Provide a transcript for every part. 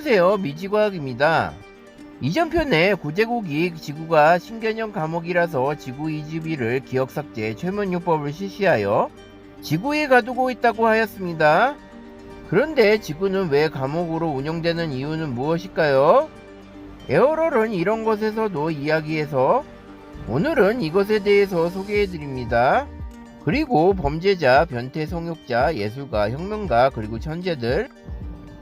안녕하세요 미지과학입니다 이전 편에 구제국이 지구가 신개념 감옥이라서 지구 이주비를 기억 삭제 최면요법을 실시하여 지구에 가두고 있다고 하였습니다 그런데 지구는 왜 감옥으로 운영되는 이유는 무엇일까요? 에어롤은 이런 것에서도 이야기해서 오늘은 이것에 대해서 소개해드립니다. 그리고 범죄자, 변태 성욕자, 예술가, 혁명가, 그리고 천재들,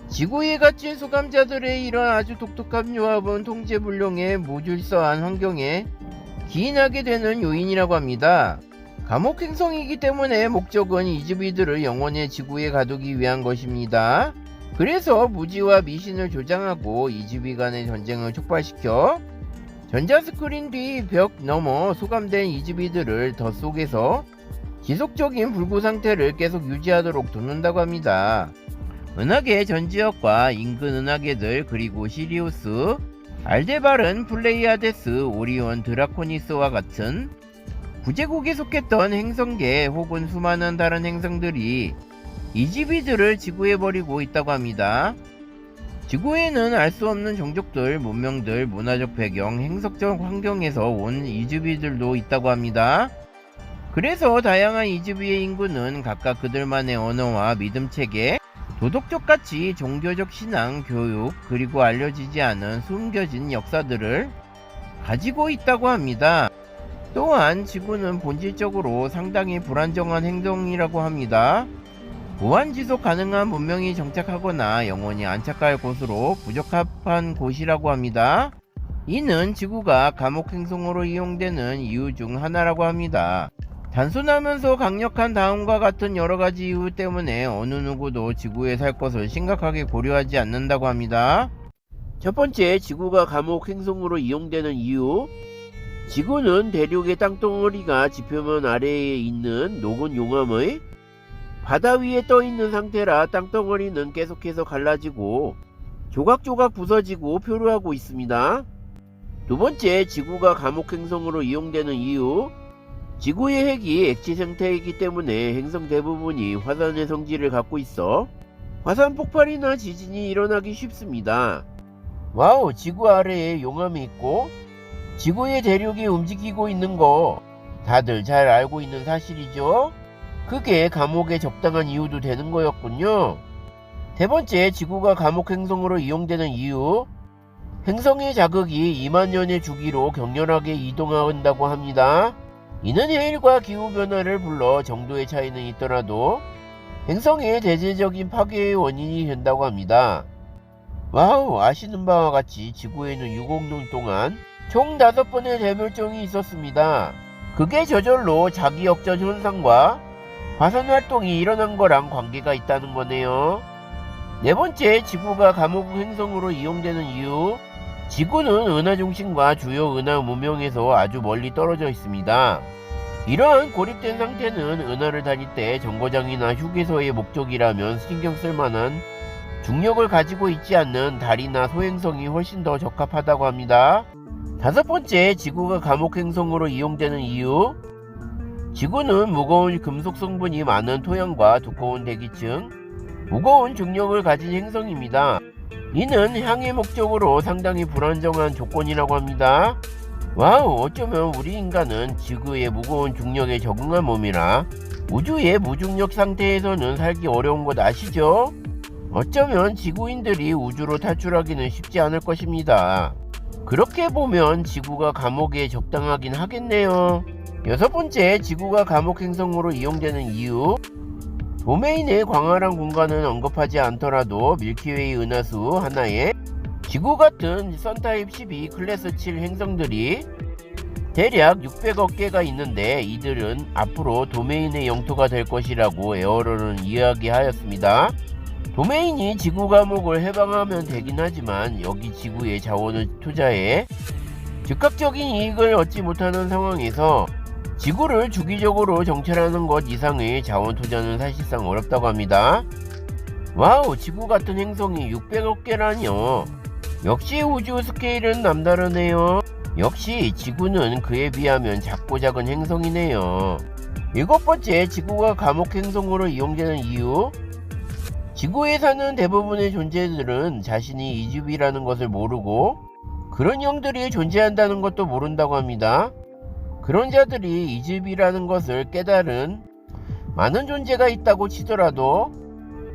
지구에 갇힌 수감자들의 이런 아주 독특한 조합은 통제불능의 무질서한 환경에 기인하게 되는 요인이라고 합니다. 감옥 행성이기 때문에 목적은 이즈비들을 영원히 지구에 가두기 위한 것입니다. 그래서 무지와 미신을 조장하고 이즈비 간의 전쟁을 촉발시켜 전자스크린 뒤 벽 너머 소감된 이즈비들을 더 속에서 지속적인 불구 상태를 계속 유지하도록 돕는다고 합니다. 은하계 전 지역과 인근 은하계들 그리고 시리우스, 알데바른, 플레이아데스, 오리온, 드라코니스와 같은 구제국에 속했던 행성계 혹은 수많은 다른 행성들이 이지비들을 지구에 버리고 있다고 합니다. 지구에는 알 수 없는 종족들, 문명들, 문화적 배경, 행성적 환경에서 온 이즈비들도 있다고 합니다. 그래서 다양한 이즈비의 인구는 각각 그들만의 언어와 믿음 체계, 도덕적 가치, 종교적 신앙, 교육, 그리고 알려지지 않은 숨겨진 역사들을 가지고 있다고 합니다. 또한 지구는 본질적으로 상당히 불안정한 행동이라고 합니다. 무한 지속 가능한 문명이 정착하거나 영원히 안착할 곳으로 부적합한 곳이라고 합니다. 이는 지구가 감옥 행성으로 이용되는 이유 중 하나라고 합니다. 단순하면서 강력한 다음과 같은 여러 가지 이유 때문에 어느 누구도 지구에 살 것을 심각하게 고려하지 않는다고 합니다. 첫 번째, 지구가 감옥 행성으로 이용되는 이유. 지구는 대륙의 땅덩어리가 지표면 아래에 있는 녹은 용암의 바다 위에 떠 있는 상태라 땅덩어리는 계속해서 갈라지고 조각조각 부서지고 표류하고 있습니다. 두 번째, 지구가 감옥 행성으로 이용되는 이유. 지구의 핵이 액체 생태이기 때문에 행성 대부분이 화산의 성질을 갖고 있어 화산 폭발이나 지진이 일어나기 쉽습니다. 와우, 지구 아래에 용암이 있고 지구의 대륙이 움직이고 있는 거 다들 잘 알고 있는 사실이죠? 그게 감옥의 적당한 이유도 되는 거였군요. 세 번째, 지구가 감옥 행성으로 이용되는 이유. 행성의 자극이 2만 년의 주기로 격렬하게 이동한다고 합니다. 이는 해일과 기후 변화를 불러 정도의 차이는 있더라도 행성의 대체적인 파괴의 원인이 된다고 합니다. 와우, 아시는 바와 같이 지구에는 6억 년 동안 총 5번의 대멸종이 있었습니다. 그게 저절로 자기 역전 현상과 화산 활동이 일어난 거랑 관계가 있다는 거네요. 네 번째, 지구가 감옥 행성으로 이용되는 이유. 지구는 은하 중심과 주요 은하 문명에서 아주 멀리 떨어져 있습니다. 이러한 고립된 상태는 은하를 다닐 때 정거장이나 휴게소의 목적이라면 신경 쓸 만한 중력을 가지고 있지 않는 달이나 소행성이 훨씬 더 적합하다고 합니다. 다섯 번째, 지구가 감옥 행성으로 이용되는 이유. 지구는 무거운 금속 성분이 많은 토양과 두꺼운 대기층, 무거운 중력을 가진 행성입니다. 이는 향의 목적으로 상당히 불안정한 조건이라고 합니다. 와우, 어쩌면 우리 인간은 지구의 무거운 중력에 적응한 몸이라 우주의 무중력 상태에서는 살기 어려운 것 아시죠? 어쩌면 지구인들이 우주로 탈출하기는 쉽지 않을 것입니다. 그렇게 보면 지구가 감옥에 적당하긴 하겠네요. 여섯 번째, 지구가 감옥 행성으로 이용되는 이유. 도메인의 광활한 공간은 언급하지 않더라도 밀키웨이 은하수 하나에 지구 같은 선타입 12 클래스 7 행성들이 대략 600억 개가 있는데 이들은 앞으로 도메인의 영토가 될 것이라고 에어로는 이야기하였습니다. 도메인이 지구 감옥을 해방하면 되긴 하지만 여기 지구의 자원을 투자해 즉각적인 이익을 얻지 못하는 상황에서 지구를 주기적으로 정찰하는 것 이상의 자원 투자는 사실상 어렵다고 합니다. 와우, 지구 같은 행성이 600억 개라뇨. 역시 우주 스케일은 남다르네요. 역시 지구는 그에 비하면 작고 작은 행성이네요. 일곱 번째, 지구가 감옥 행성으로 이용되는 이유. 지구에 사는 대부분의 존재들은 자신이 이집이라는 것을 모르고 그런 영들이 존재한다는 것도 모른다고 합니다. 그런 자들이 이 집이라는 것을 깨달은 많은 존재가 있다고 치더라도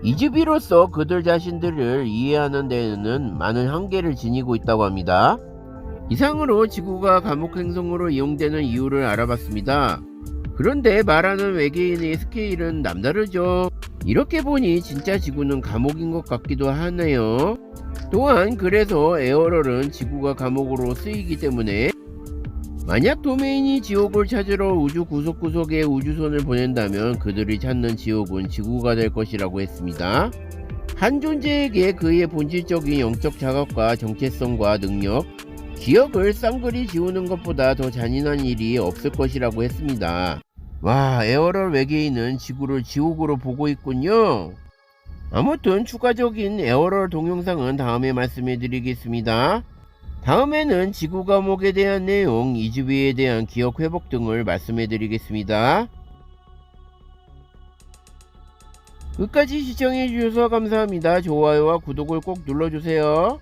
이집이로서 그들 자신들을 이해하는 데에는 많은 한계를 지니고 있다고 합니다. 이상으로 지구가 감옥 행성으로 이용되는 이유를 알아봤습니다. 그런데 말하는 외계인의 스케일은 남다르죠. 이렇게 보니 진짜 지구는 감옥인 것 같기도 하네요. 또한 그래서 에어럴은 지구가 감옥으로 쓰이기 때문에 만약 도메인이 지옥을 찾으러 우주 구석구석에 우주선을 보낸다면 그들이 찾는 지옥은 지구가 될 것이라고 했습니다. 한 존재에게 그의 본질적인 영적 자각과 정체성과 능력, 기억을 쌍그리 지우는 것보다 더 잔인한 일이 없을 것이라고 했습니다. 와, 에어럴 외계인은 지구를 지옥으로 보고 있군요. 아무튼 추가적인 에어럴 동영상은 다음에 말씀해 드리겠습니다. 다음에는 지구 감옥에 대한 내용, 이즈비에 대한 기억 회복 등을 말씀해 드리겠습니다. 끝까지 시청해 주셔서 감사합니다. 좋아요와 구독을 꼭 눌러주세요.